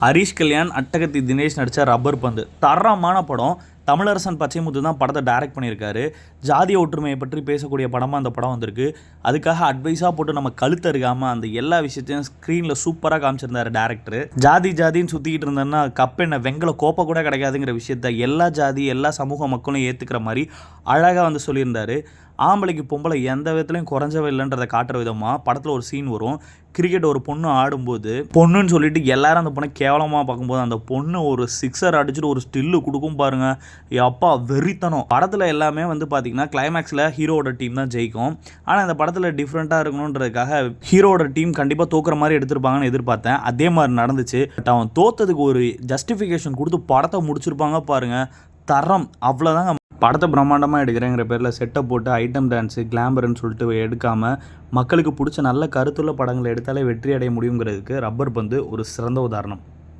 ஹரிஷ் கல்யாண் அட்டகத்தி தினேஷ் நடித்த ரப்பர் பந்து. தரமான படம். தமிழரசன் பச்சைமுத்து தான் படத்தை டைரக்ட் பண்ணியிருக்காரு. ஜாதிய ஒற்றுமையை பற்றி பேசக்கூடிய படமாக அந்த படம் வந்திருக்கு. அதுக்காக அட்வைஸாக போட்டு நம்ம கழுத்து இருக்காமல் அந்த எல்லா விஷயத்தையும் ஸ்க்ரீனில் சூப்பராக காமிச்சிருந்தார் டேரக்டர் ஜாதி ஜாதின்னு சுற்றிக்கிட்டு இருந்தேன்னா கப் என்ன வெங்கல கோப்பை கூட கிடைக்காதுங்கிற விஷயத்த எல்லா ஜாதி எல்லா சமூக மக்களும் ஏற்றுக்கிற மாதிரி அழகாக வந்து சொல்லியிருந்தார். ஆம்பளைக்கு பொம்பளை எந்த விதத்துலையும் குறைஞ்சவே இல்லைன்றதை காட்டுற விதமாக படத்தில் ஒரு சீன் வரும். கிரிக்கெட் ஒரு பொண்ணு ஆடும்போது பொண்ணுன்னு சொல்லிட்டு எல்லாரும் அந்த பொண்ணை கேவலமாக பார்க்கும்போது அந்த பொண்ணு ஒரு சிக்ஸர் அடிச்சுட்டு ஒரு ஸ்டில்லு கொடுக்கும் பாருங்கள் அப்பா வெறித்தனம். படத்தில் எல்லாமே வந்து பார்த்தீங்கன்னா கிளைமேக்ஸில் ஹீரோவோட டீம் தான் ஜெயிக்கும். ஆனால் இந்த படத்தில் டிஃப்ரெண்ட்டாக இருக்கணுன்றதுக்காக ஹீரோவோட டீம் கண்டிப்பாக தோக்குற மாதிரி எடுத்திருப்பாங்கன்னு எதிர்பார்த்தேன். அதே மாதிரி நடந்துச்சு. பட் அவன் தோத்ததுக்கு ஒரு ஜஸ்டிஃபிகேஷன் கொடுத்து படத்தை முடிச்சிருப்பாங்க பாருங்கள் தரம் அவ்வளோதாங்க படத்தை பிரம்மாண்டமாக எடுக்கிறேங்கிற பேரில் செட்டப் போட்டு ஐட்டம் டான்ஸு கிளாம்பர்னு சொல்லிட்டு எடுக்காமல் மக்களுக்கு பிடிச்ச நல்ல கருத்துள்ள படங்களை எடுத்தாலே வெற்றி அடைய முடியுங்கிறதுக்கு ரப்பர் பந்து ஒரு சிறந்த உதாரணம்.